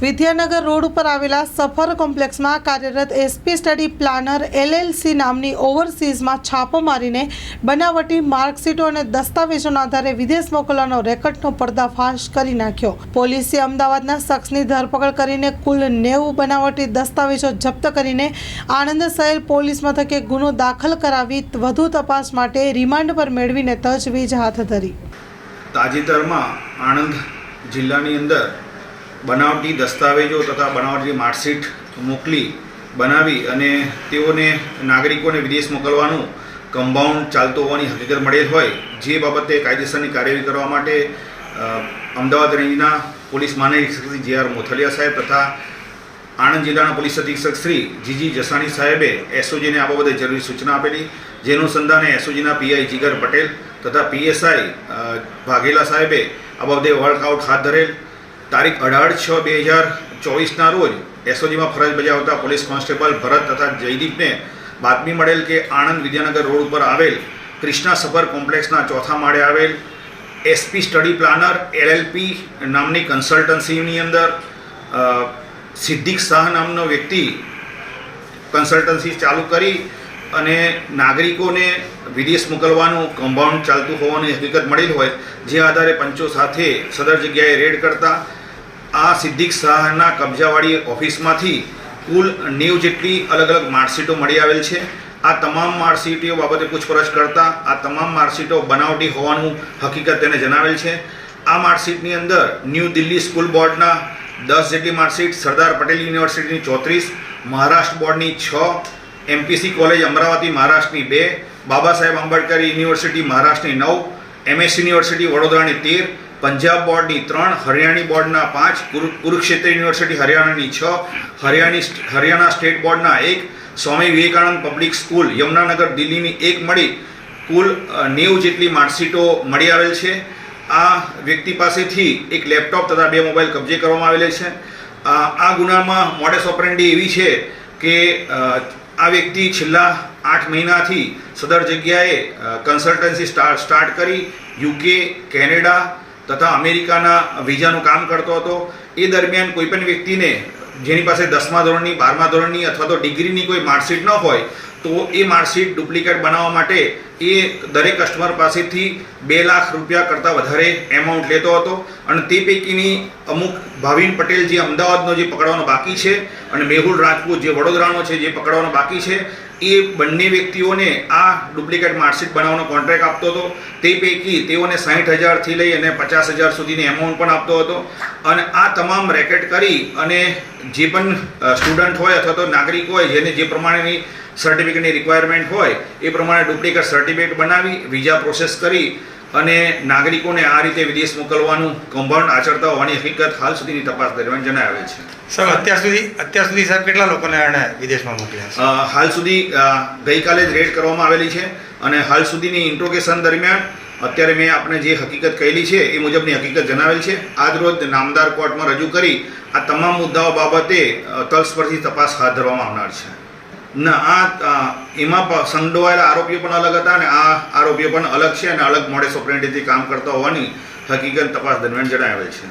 Vidyanagar road ઉપર આવેલા સફર કોમ્પ્લેક્સમાં કાર્યરત એસપી સ્ટડી પ્લાનર એલએલસી નામની ઓવરસીઝમાં છાપો મારીને બનાવટી માર્કશીટો અને દસ્તાવેજોના આધારે વિદેશ મોકલવાનો રેકર્ડનો પર્દાફાશ કરી નાખ્યો. પોલીસે અમદાવાદના શખ્સની ધરપકડ કરીને કુલ નેવું બનાવટી દસ્તાવેજો જપ્ત કરીને આણંદ શહેર પોલીસ મથકે ગુનો દાખલ કરાવી વધુ તપાસ માટે રિમાન્ડ પર મેળવીને તજવીજ હાથ ધરી. તાજેતરમાં આણંદ જિલ્લાની અંદર બનાવટી દસ્તાવેજો તથા બનાવટી માર્કશીટ મોકલી બનાવી અને તેઓને નાગરિકોને વિદેશ મોકલવાનું કમ્પાઉન્ડ ચાલતો હોવાની હકીકત મળેલ હોય, જે બાબતે કાયદેસરની કાર્યવાહી કરવા માટે અમદાવાદ રેન્જના પોલીસ મહાનિરીક્ષક શ્રી જે આર મોથલિયા સાહેબ તથા આણંદ જિલ્લાના પોલીસ અધિક્ષક શ્રી જીજી જસાણી સાહેબે એસઓજીને આ બાબતે જરૂરી સૂચના આપેલી, જેનું અનુસંધાને એસઓજીના પીઆઈ જીગર પટેલ તથા પીએસઆઈ વાઘેલા સાહેબે આ બાબતે વર્કઆઉટ હાથ ધરેલ તારીખ અઢાર છ બે હજાર ચોવીસના રોજ એસઓજીમાં ફરજ બજાવતા પોલીસ કોન્સ્ટેબલ ભરત તથા જયદીપને બાતમી મળેલ કે આણંદ વિદ્યાનગર રોડ ઉપર આવેલ ક્રિષ્ના સફર કોમ્પ્લેક્સના ચોથા માળે આવેલ એસપી સ્ટડી પ્લાનર, એલએલપી નામની કન્સલ્ટન્સીની અંદર સિદ્દીક શાહ નામનો વ્યક્તિ કન્સલ્ટન્સી ચાલુ કરી અને નાગરિકોને વિદેશ મોકલવાનું કમ્પાઉન્ડ ચાલતું હોવાની હકીકત મળેલ હોય, જે આધારે પંચો સાથે સદર જગ્યાએ રેડ કરતા આ સિદ્દીક શાહના કબજાવાળી ઓફિસમાંથી કુલ નેવ જેટલી અલગ અલગ માર્કશીટો મળી આવેલ છે. આ તમામ માર્કશીટો બાબતે પૂછપરછ કરતાં આ તમામ માર્કશીટો બનાવટી હોવાનું હકીકત તેને જણાવેલ છે. આ માર્કશીટની અંદર ન્યૂ દિલ્હી સ્કૂલ બોર્ડના દસ જેટલી માર્કશીટ, સરદાર પટેલ યુનિવર્સિટીની ચોત્રીસ, મહારાષ્ટ્ર બોર્ડની છ, એમપીસી કોલેજ અમરાવતી મહારાષ્ટ્રની બે, બાબા સાહેબ આંબેડકર યુનિવર્સિટી મહારાષ્ટ્રની નવ, એમએસ યુનિવર્સિટી વડોદરાની તેર પંજાબ બોર્ડની ત્રણ, હરિયાણી બોર્ડના પાંચ, કુરુ- કુરુક્ષેત્ર યુનિવર્સિટી હરિયાણાની છ, હરિયાણી હરિયાણા સ્ટેટ બોર્ડના એક, સ્વામી વિવેકાનંદ પબ્લિક સ્કૂલ યમુનાનગર દિલ્હીની એક મળી, કુલ નેવું જેટલી માર્કશીટો મળી આવેલ છે. આ વ્યક્તિ પાસેથી એક લેપટોપ તથા બે મોબાઈલ કબજે કરવામાં આવેલ છે. આ ગુનામાં મોડેસ ઓપરેન્ડી એવી છે કે આ વ્યક્તિ છેલ્લા આઠ મહિનાથી સદર જગ્યાએ કન્સલ્ટન્સી સ્ટાર્ટ કરી, યુકે, કેનેડા તથા અમેરિકાના વિઝાનું કામ કરતો હતો. એ દરમિયાન કોઈ પણ વ્યક્તિને જેની પાસે દસમા ધોરણની, બારમા ધોરણની અથવા તો ડિગ્રીની કોઈ માર્કશીટ ન હોય, તો એ માર્કશીટ ડુપ્લિકેટ બનાવવા માટે એ દરેક કસ્ટમર પાસેથી બે લાખ રૂપિયા કરતાં વધારે એમાઉન્ટ લેતો હતો. અને તે પૈકીની અમુક ભાવિન પટેલ જે અમદાવાદનો જે પકડવાનો બાકી છે અને મેહુલ રાજપૂત જે વડોદરાનો છે જે પકડવાનો બાકી છે એ બંને વ્યક્તિઓને આ ડુપ્લિકેટ માર્કશીટ બનાવવાનો કોન્ટ્રાક્ટ આપતો હતો. તે પૈકી તેઓને સાહીઠ હજારથી લઈ અને પચાસ હજાર સુધીની એમાઉન્ટ પણ આપતો હતો. અને આ તમામ રેકેટ કરી અને જે પણ સ્ટુડન્ટ હોય અથવા તો નાગરિક હોય જેને જે પ્રમાણેની સર્ટિફિકેટની રિક્વાયરમેન્ટ હોય, એ પ્રમાણે ડુપ્લિકેટ સર્ટિફિકેટ બનાવી વિઝા પ્રોસેસ કરી અને નાગરિકોને આ રીતે વિદેશ મોકલવાનું કૌભાંડ આચરતા હોવાની હકીકત હાલ સુધીની તપાસ દરમિયાન જણાવે છે. સર અત્યાર સુધી અત્યાર સુધી સાહેબ કેટલા લોકોને એણે વિદેશમાં મોકલ્યા હાલ સુધી ગઈકાલે જ રેડ કરવામાં આવેલી છે અને હાલ સુધીની ઇન્ટ્રોગેશન દરમિયાન અત્યારે મેં આપણે જે હકીકત કહેલી છે એ મુજબની હકીકત જણાવેલ છે. આજ રોજ નામદાર કોર્ટમાં રજૂ કરી આ તમામ મુદ્દાઓ બાબતે તલસ્પર્શી તપાસ હાથ ધરવામાં આવનાર છે. ના, આ એમાં સંડોવાયેલા આરોપીઓ પણ અલગ હતા અને આ આરોપીઓ પણ અલગ છે અને અલગ મોડેસ ઓપરેન્ટીથી કામ કરતા હોવાની હકીકત તપાસ દરમિયાન જણાવેલ છે.